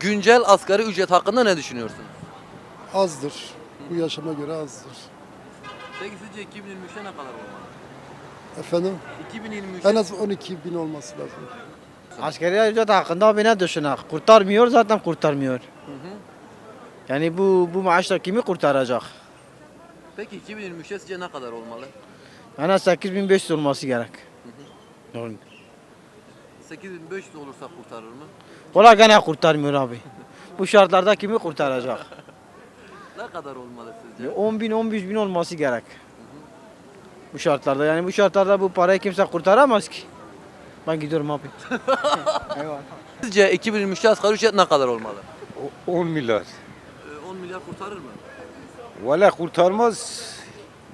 güncel asgari ücret hakkında ne düşünüyorsunuz? azdır. Bu yaşama göre azdır. Peki sizce 2023'te ne kadar olmalı? Efendim 2023'te en az 12 bin olması lazım. Askeri ücret hakkında bir ne düşünek? Kurtarmıyor zaten kurtarmıyor. Yani bu bu maaşla kimi kurtaracak? Peki 2023'te sizce ne kadar olmalı? En az 8500 olması gerek. Yani, 8500 olursa kurtarır mı? Valla gene kurtarmıyor abi. Bu şartlarda kimi kurtaracak? Ne kadar olmalı sizce? 10 bin 15 bin olması gerek. Bu şartlarda yani bu şartlarda bu parayı kimse kurtaramaz ki. Ben gidiyorum abi. Eyvallah. Sizce 2023'te asgari ücret ne kadar olmalı? 10 milyar. Ee, 10 milyar kurtarır mı? Valla kurtarmaz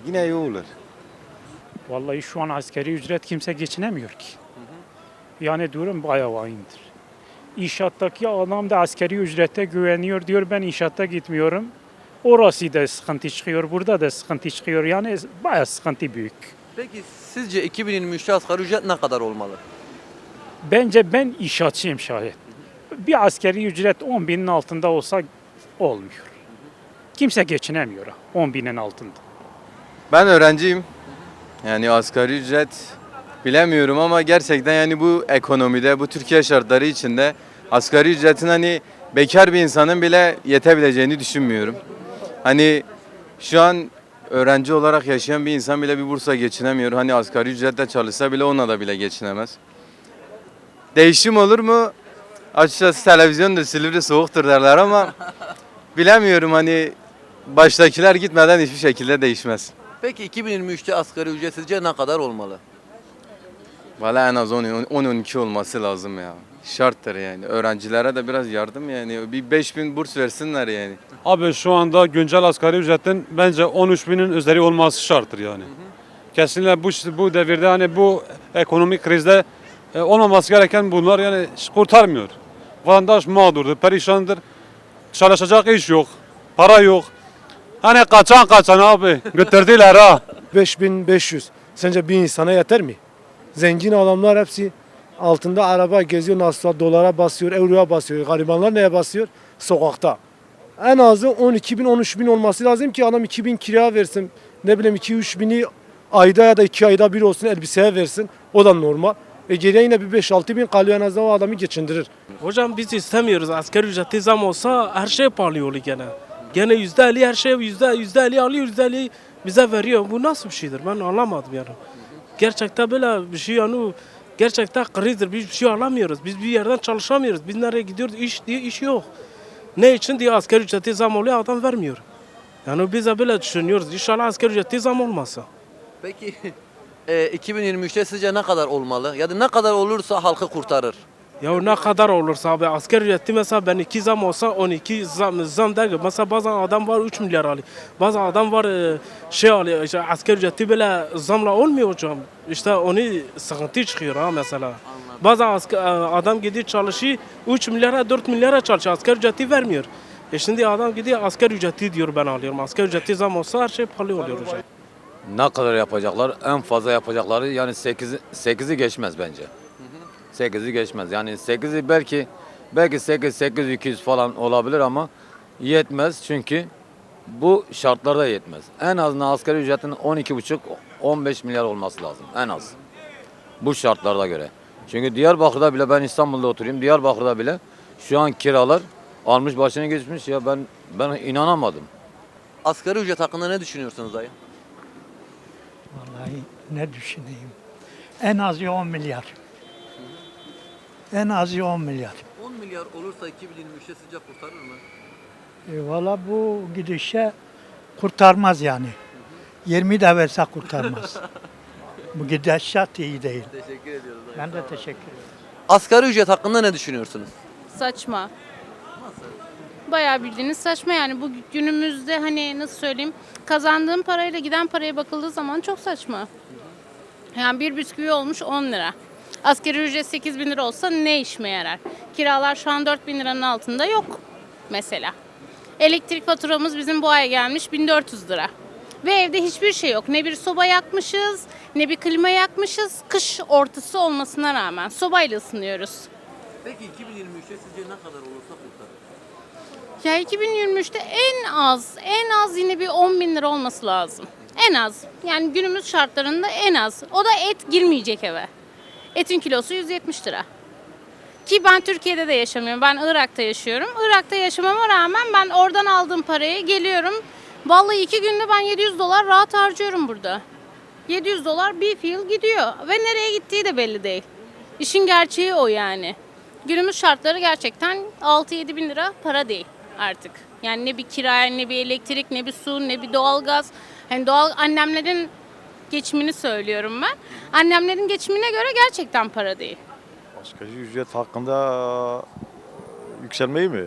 yine iyi olur. Vallahi şu an askeri ücret kimse geçinemiyor ki. Yani durum bayağı vahimdir. İnşaattaki adam da askeri ücrete güveniyor diyor ben inşaatta gitmiyorum. Orası da sıkıntı çıkıyor, burada da sıkıntı çıkıyor. Yani bayağı sıkıntı büyük. Peki sizce 2023'te asgari ücret ne kadar olmalı? Bence ben inşaatçıyım şayet. Bir askeri ücret 10 binin altında olsa olmuyor. Kimse geçinemiyor 10 binin altında. Ben öğrenciyim. Yani asgari ücret bilemiyorum ama gerçekten yani bu ekonomide, bu Türkiye şartları içinde asgari ücretin hani bekar bir insanın bile yetebileceğini düşünmüyorum. Hani şu an öğrenci olarak yaşayan bir insan bile bir Bursa geçinemiyor. Hani asgari ücretle çalışsa bile onunla da bile geçinemez. Değişim olur mu? Açıkçası televizyonda Silivri soğuktur derler ama bilemiyorum hani baştakiler gitmeden hiçbir şekilde değişmez. Peki 2023'te asgari ücret sizce ne kadar olmalı? Valla en az 10-12 olması lazım ya. Şarttır yani. Öğrencilere de biraz yardım yani. Bir 5000 burs versinler yani. Abi şu anda güncel asgari ücretin bence 13 binin üzeri olması şarttır yani. Kesinlikle bu bu devirde hani bu ekonomik krizde e, olmaması gereken bunlar yani kurtarmıyor. Vatandaş mağdurdur, perişandır. Çalışacak iş yok, para yok. Hani kaçan kaçan abi götürdüler ha. 5500. Sence bir insana yeter mi? Zengin adamlar hepsi altında araba geziyor, nasıl dolara basıyor, euroya basıyor. Garibanlar neye basıyor? Sokakta. En azı 12 bin, 13 bin olması lazım ki adam 2000 kira versin. Ne bileyim 2-3 bini ayda ya da 2 ayda bir olsun elbiseye versin. O da normal. E geriye yine bir 5-6 bin kalıyor en azından o adamı geçindirir. Hocam biz istemiyoruz. Asgari ücreti zam olsa her şey pahalı olur gene. Gene yüzde elli her şey yüzde yüzde elli alıyor yüzde elli bize veriyor. Bu nasıl bir şeydir? Ben anlamadım yani. Gerçekten böyle bir şey yani gerçekten krizdir. Biz bir şey alamıyoruz. Biz bir yerden çalışamıyoruz. Biz nereye gidiyoruz? İş diye iş yok. Ne için diye asgari ücreti zam oluyor adam vermiyor. Yani biz de böyle düşünüyoruz. İnşallah asgari ücreti zam olmasa. Peki e, 2023'te sizce ne kadar olmalı? Ya da ne kadar olursa halkı kurtarır? Ya ne kadar olursa abi asgari ücreti mesela ben iki zam olsa 12 zam, zam der ki mesela bazen adam var 3 milyar alıyor. Bazen adam var e, şey alıyor işte asgari ücreti böyle zamla olmuyor hocam. İşte onu sıkıntı çıkıyor ha mesela. Bazen asker, adam gidiyor çalışıyor 3 milyara 4 milyara çalışıyor asgari ücreti vermiyor. E şimdi adam gidiyor asgari ücreti diyor ben alıyorum. Asgari ücreti zam olsa her şey pahalı oluyor hocam. Ne kadar yapacaklar? En fazla yapacakları yani 8 8'i geçmez bence. 8'i geçmez. Yani 8'i belki belki 8 8 200 falan olabilir ama yetmez çünkü bu şartlarda yetmez. En azından asgari ücretin 12,5 15 milyar olması lazım en az. Bu şartlarda göre. Çünkü Diyarbakır'da bile ben İstanbul'da oturayım. Diyarbakır'da bile şu an kiralar almış başını geçmiş ya ben ben inanamadım. Asgari ücret hakkında ne düşünüyorsunuz dayı? Vallahi ne düşüneyim. En az 10 milyar. En az 10 milyar. 10 milyar olursa 2023'te sizce kurtarır mı? E, Valla bu gidişe kurtarmaz yani. 20 de verse kurtarmaz. bu gidişat iyi değil. Teşekkür ediyoruz. Ben de teşekkür ederim. Asgari ücret hakkında ne düşünüyorsunuz? Saçma. Bayağı bildiğiniz saçma yani bu günümüzde hani nasıl söyleyeyim kazandığım parayla giden paraya bakıldığı zaman çok saçma. Yani bir bisküvi olmuş 10 lira. Asgari ücret 8 bin lira olsa ne işime yarar? Kiralar şu an 4 bin liranın altında yok mesela. Elektrik faturamız bizim bu ay gelmiş 1400 lira. Ve evde hiçbir şey yok. Ne bir soba yakmışız, ne bir klima yakmışız. Kış ortası olmasına rağmen sobayla ısınıyoruz. Peki 2023'te sizce ne kadar olursa kurtarır? Ya 2023'te en az, en az yine bir 10 bin lira olması lazım. En az. Yani günümüz şartlarında en az. O da et girmeyecek eve. Etin kilosu 170 lira. Ki ben Türkiye'de de yaşamıyorum. Ben Irak'ta yaşıyorum. Irak'ta yaşamama rağmen ben oradan aldığım parayı geliyorum. Vallahi iki günde ben 700 dolar rahat harcıyorum burada. 700 dolar bir fiil gidiyor. Ve nereye gittiği de belli değil. İşin gerçeği o yani. Günümüz şartları gerçekten 6-7 bin lira para değil artık. Yani ne bir kira, ne bir elektrik, ne bir su, ne bir doğalgaz. Hani doğal annemlerin geçimini söylüyorum ben. Annemlerin geçimine göre gerçekten para değil. Asgari ücret hakkında yükselmeyi mi?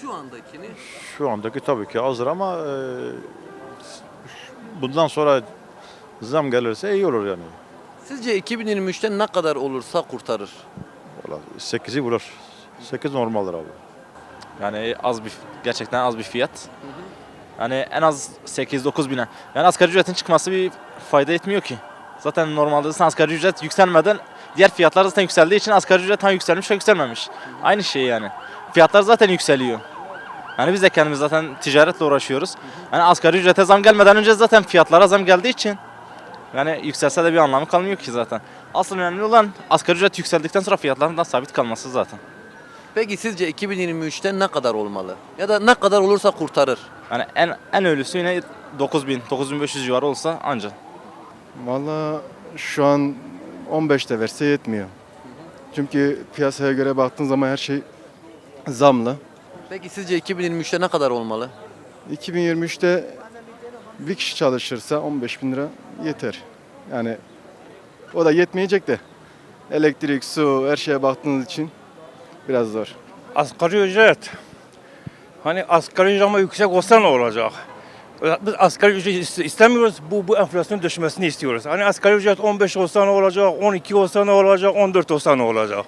Şu andakini Şu andaki tabii ki azdır ama e, bundan sonra zam gelirse iyi olur yani. sizce 2023'te ne kadar olursa kurtarır? Valla 8'i bulur. 8 normaldir abi. Yani az bir gerçekten az bir fiyat. Yani en az 8-9 bine. Yani asgari ücretin çıkması bir fayda etmiyor ki. Zaten normalde zaten asgari ücret yükselmeden diğer fiyatlar zaten yükseldiği için asgari ücret tam yükselmiş ve yükselmemiş. Aynı şey yani. Fiyatlar zaten yükseliyor. Yani biz de kendimiz zaten ticaretle uğraşıyoruz. Yani asgari ücrete zam gelmeden önce zaten fiyatlara zam geldiği için yani yükselse de bir anlamı kalmıyor ki zaten. Asıl önemli olan asgari ücret yükseldikten sonra fiyatların da sabit kalması zaten. Peki sizce 2023'te ne kadar olmalı? Ya da ne kadar olursa kurtarır? Yani en en ölüsü yine 9000 9500 civarı olsa anca. Valla şu an 15 de verse yetmiyor. Çünkü piyasaya göre baktığın zaman her şey zamlı. Peki sizce 2023'te ne kadar olmalı? 2023'te bir kişi çalışırsa 15 bin lira yeter. Yani o da yetmeyecek de elektrik, su her şeye baktığınız için biraz zor. Asgari ücret. Hani asgari ücret ama yüksek olsa ne olacak? Biz asgari ücret istemiyoruz. Bu, bu enflasyonun düşmesini istiyoruz. Hani asgari ücret 15 olsa ne olacak, 12 olsa ne olacak, 14 olsa ne olacak?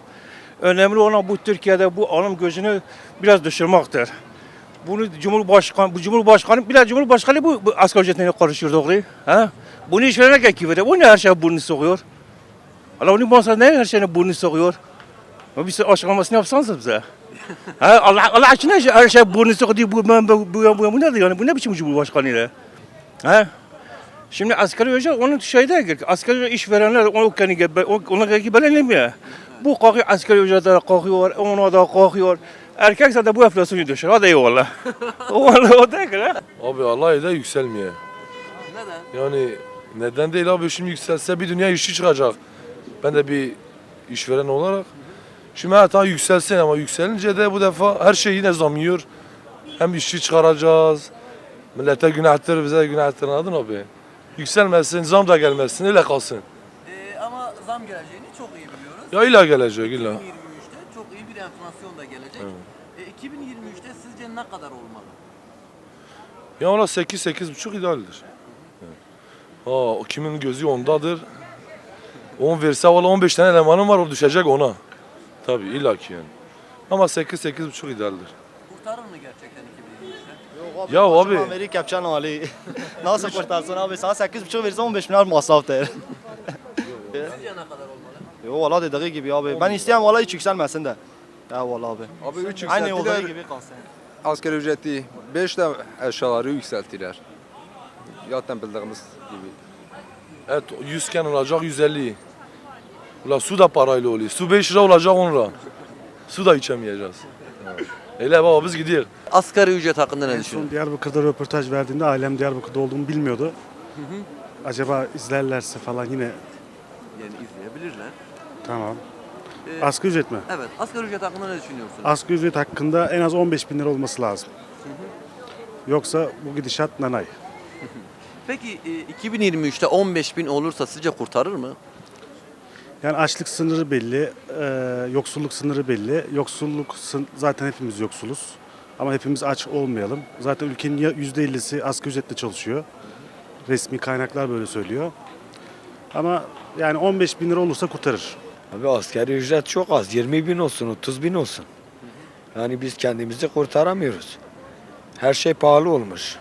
Önemli olan bu Türkiye'de bu alım gücünü biraz düşürmektir. Bunu Cumhurbaşkanı, bu Cumhurbaşkanı, bir de Cumhurbaşkanı bu, bu asgari ücretine karışıyor doğru. Ha? Bunu işverene gekip veriyor. Bu ne her şeye burnunu sokuyor? Allah onun bana ne her şeyine burnunu sokuyor? Bir açıklamasını yapsanız bize. ha, Allah Allah aşkına her- her şey burnu sokuyor bu bu bu bu, bu, bu nedir yani bu ne biçim cumhurbaşkanı ile? Ha? Şimdi asgari ücret onun şeyde gir. Asgari ücret işverenler onu kendi ona gibi belirlemiyor. Bu kalkıyor asgari ücrete kalkıyor, ona da kalkıyor. Erkek zaten bu enflasyonu düşür. Hadi eyvallah. Vallahi o değil ha. Abi Allah da yükselmiyor. Neden? Yani neden değil abi şimdi yükselse bir dünya işçi çıkacak. Ben de bir işveren olarak. Şimdi her tamam yükselsin ama yükselince de bu defa her şey yine zam yiyor. Hem işçi çıkaracağız. Millete günahtır bize günahtır anladın abi. Yükselmesin zam da gelmesin öyle kalsın. Ee, ama zam geleceğini çok iyi biliyoruz. Ya illa gelecek illa. 2023'te çok iyi bir enflasyon da gelecek. E, 2023'te sizce ne kadar olmalı? Ya ona 8 8 buçuk idealdir. Ha o kimin gözü ondadır. 10 verse valla 15 tane elemanım var o düşecek ona. Tabii illaki yani. Ama 8 8 buçuk idealdir. Kurtarır mı gerçekten 2023'te? Ya abi Amerika yapacaksın Ali. Nasıl kurtarsın abi? Sana 8,5 verirse 15 milyar masraf der. Sizce ne kadar olmalı? Yo valla dediği gibi abi. Ben isteyen valla hiç yükselmesin de. Ya valla abi. Abi 3 Aynı olduğu gibi kalsın. Asgari ücreti 5 de aşağıları yükselttiler. Zaten bildiğimiz gibi. et 100 iken olacak 150. Ula su da parayla oluyor. Su 5 lira olacak 10 lira. Su da içemeyeceğiz. Öyle baba biz gidiyoruz. Asgari ücret hakkında ne düşünüyorsun? son Diyarbakır'da röportaj verdiğinde ailem Diyarbakır'da olduğumu bilmiyordu. Acaba izlerlerse falan yine Yani izleyebilirler. tamam. Ee, Asgari ücret mi? Evet, asgari ücret hakkında ne düşünüyorsun? Asgari ücret hakkında en az 15 bin lira olması lazım. Yoksa bu gidişat nanay. Peki e, 2023'te 15 bin olursa sizce kurtarır mı? Yani açlık sınırı belli, e, yoksulluk sınırı belli. Yoksulluk sın- zaten hepimiz yoksuluz. Ama hepimiz aç olmayalım. Zaten ülkenin ya- %50'si asgari ücretle çalışıyor. Resmi kaynaklar böyle söylüyor. Ama yani 15 bin lira olursa kurtarır. Abi asgari ücret çok az. 20 bin olsun, 30 bin olsun. Yani biz kendimizi kurtaramıyoruz. Her şey pahalı olmuş.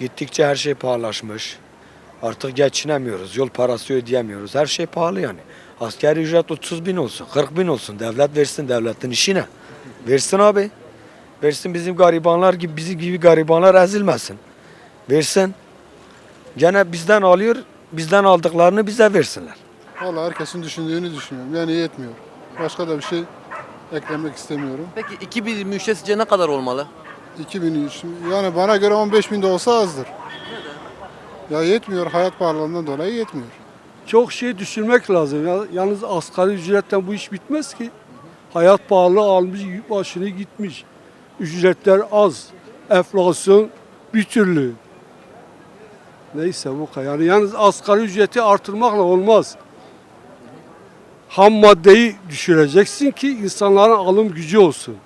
Gittikçe her şey pahalaşmış. Artık geçinemiyoruz. Yol parası ödeyemiyoruz. Her şey pahalı yani. Askeri ücret 30 bin olsun, 40 bin olsun. Devlet versin devletin işine. Versin abi. Versin bizim garibanlar gibi, bizim gibi garibanlar ezilmesin. Versin. Gene bizden alıyor, bizden aldıklarını bize versinler. Valla herkesin düşündüğünü düşünüyorum. Yani yetmiyor. Başka da bir şey eklemek istemiyorum. Peki 2023'te sizce ne kadar olmalı? 2003 yani bana göre 15 bin de olsa azdır. Ya yetmiyor hayat pahalılığından dolayı yetmiyor. Çok şey düşünmek lazım. Ya, yalnız asgari ücretten bu iş bitmez ki. Hayat pahalı almış, başını gitmiş. Ücretler az. Enflasyon bir türlü. Neyse bu kadar. Yani yalnız asgari ücreti artırmakla olmaz. Ham maddeyi düşüreceksin ki insanların alım gücü olsun.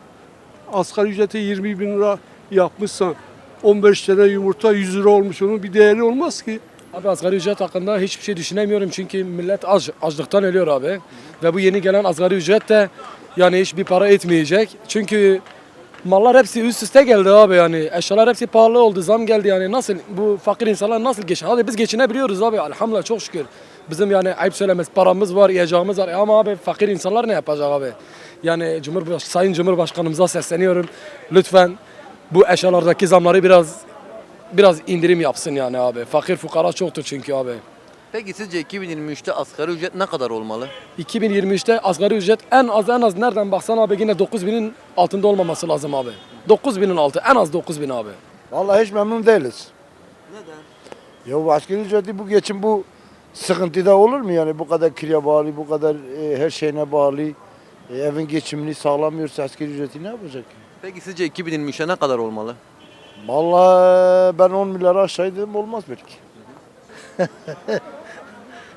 Asgari ücreti 20 bin lira yapmışsan 15 tane yumurta 100 lira olmuş onun bir değeri olmaz ki. Abi asgari ücret hakkında hiçbir şey düşünemiyorum çünkü millet aç, açlıktan ölüyor abi. Ve bu yeni gelen asgari ücret de yani hiçbir para etmeyecek. Çünkü mallar hepsi üst üste geldi abi yani. Eşyalar hepsi pahalı oldu, zam geldi yani. Nasıl bu fakir insanlar nasıl geçin? Hadi biz geçinebiliyoruz abi elhamdülillah çok şükür. Bizim yani ayıp söylemez paramız var, yiyeceğimiz var ama abi fakir insanlar ne yapacak abi? Yani Cumhurbaş Sayın Cumhurbaşkanımıza sesleniyorum. Lütfen bu eşyalardaki zamları biraz biraz indirim yapsın yani abi. Fakir fukara çoktur çünkü abi. Peki sizce 2023'te asgari ücret ne kadar olmalı? 2023'te asgari ücret en az en az nereden baksan abi yine 9000'in altında olmaması lazım abi. 9000'in altı en az 9000 abi. Vallahi hiç memnun değiliz. Neden? Ya bu asgari ücreti bu geçim bu sıkıntıda olur mu yani bu kadar kiraya bağlı, bu kadar e, her şeyine bağlı. E, evin geçimini sağlamıyorsa asgari ücreti ne yapacak? Ki? Peki sizce 2023'te ne kadar olmalı? Vallahi ben 10 milyar aşağı dedim olmaz belki.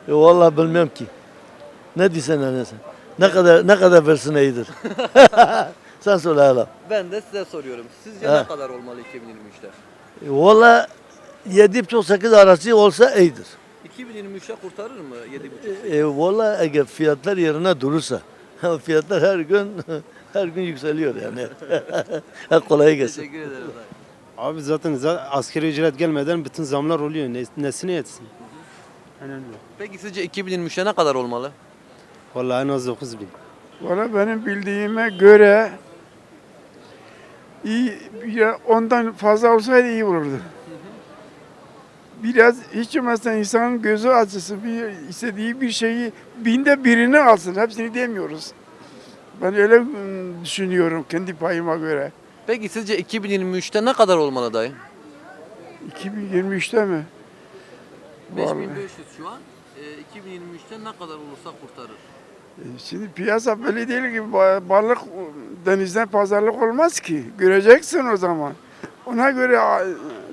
Vallahi bilmiyorum ki. Ne diysen ne sen? Ne kadar ne kadar versin iyidir. sen söyle hele. Ben de size soruyorum. Sizce Ha. ne kadar olmalı 2023'te? Vallahi 7,5-8 arası olsa iyidir. 2023'te kurtarır mı 7,5? E, vallahi eğer fiyatlar yerine durursa. fiyatlar her gün her gün yükseliyor yani. Kolay gelsin. Teşekkür ederim. Abi zaten za- asgari ücret gelmeden bütün zamlar oluyor. Ne, nesine yetsin? Önemli. Peki sizce 2023'te ne kadar olmalı? Vallahi en az 9 bin. Valla benim bildiğime göre iyi ya ondan fazla olsaydı iyi olurdu. Biraz hiç olmazsa insanın gözü açısı bir istediği bir şeyi binde birini alsın. Hepsini demiyoruz. Ben öyle ım, düşünüyorum kendi payıma göre. Peki sizce 2023'te ne kadar olmalı dayı? 2023'te mi? Vallahi. 5500 şu an. E, 2023'te ne kadar olursa kurtarır. E, Şimdi piyasa böyle değil ki ba- balık denizden pazarlık olmaz ki. Göreceksin o zaman. Ona göre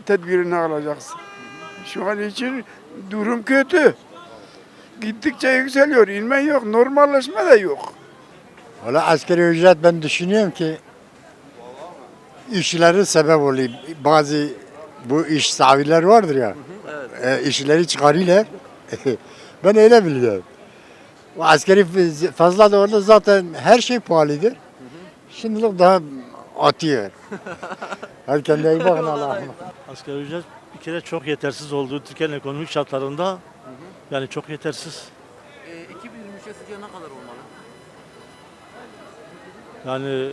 tedbirini alacaksın. Şu an için durum kötü. Gittikçe yükseliyor. İnme yok. Normalleşme de yok. Valla asgari ücret ben düşünüyorum ki işleri sebep oluyor. Bazı bu iş sahibiler vardır ya. E, işleri çıkarıyorlar. ben öyle biliyorum. Bu askeri fazla da orada zaten her şey pahalıdır. Şimdilik daha atıyor. Hadi kendine iyi bakın Allah'ım. Asgari ücret bir kere çok yetersiz olduğu Türkiye'nin ekonomik şartlarında yani çok yetersiz. E, 2023'te sizce ne kadar olmalı? Yani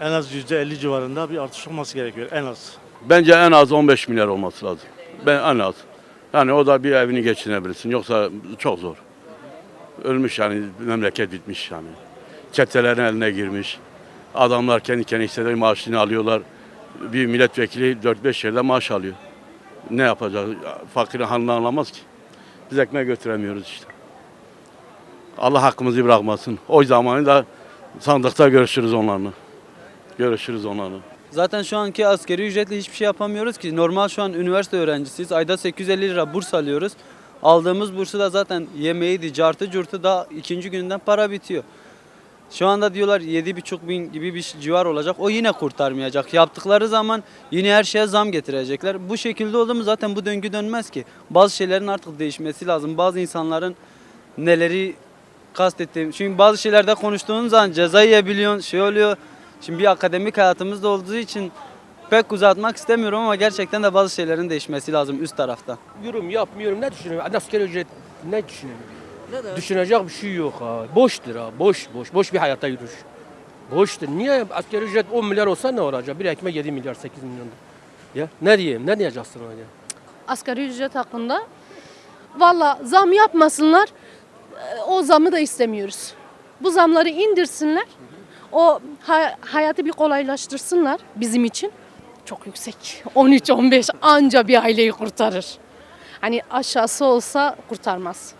en az yüzde 50 civarında bir artış olması gerekiyor en az. Bence en az 15 milyar olması lazım. Ben en az. Yani o da bir evini geçinebilirsin. Yoksa çok zor. Ölmüş yani memleket bitmiş yani. Çetelerin eline girmiş. Adamlar kendi kendi istediği maaşını alıyorlar. Bir milletvekili 4-5 yerde maaş alıyor. Ne yapacak? Fakirin halini anlamaz ki. Biz ekmek götüremiyoruz işte. Allah hakkımızı bırakmasın. O zamanı da sandıkta görüşürüz onlarla. Görüşürüz onlarla. Zaten şu anki askeri ücretle hiçbir şey yapamıyoruz ki. Normal şu an üniversite öğrencisiyiz. Ayda 850 lira burs alıyoruz. Aldığımız bursu da zaten yemeğiydi, cartı curtu da ikinci günden para bitiyor. Şu anda diyorlar 7,5 bin gibi bir civar olacak. O yine kurtarmayacak. Yaptıkları zaman yine her şeye zam getirecekler. Bu şekilde oldu mu zaten bu döngü dönmez ki. Bazı şeylerin artık değişmesi lazım. Bazı insanların neleri kastettiğim. Çünkü bazı şeylerde konuştuğun zaman ceza yiyebiliyorsun, şey oluyor. Şimdi bir akademik hayatımız da olduğu için pek uzatmak istemiyorum ama gerçekten de bazı şeylerin değişmesi lazım üst tarafta. Yorum yapmıyorum. Ne düşünüyorum? Asgari ücret ne düşünüyorum? Neden? Düşünecek bir şey yok ha. Boştur ha. Boş boş. Boş bir hayata yürür. Boştur. Niye asgari ücret 10 milyar olsa ne olacak? Bir ekmek 7 milyar 8 milyon. Ya ne diyeyim? Ne diyeceksin ona ya? Asgari ücret hakkında. Valla zam yapmasınlar. O zamı da istemiyoruz. Bu zamları indirsinler. O ha- hayatı bir kolaylaştırsınlar bizim için. Çok yüksek. 13-15 anca bir aileyi kurtarır. Hani aşağısı olsa kurtarmaz.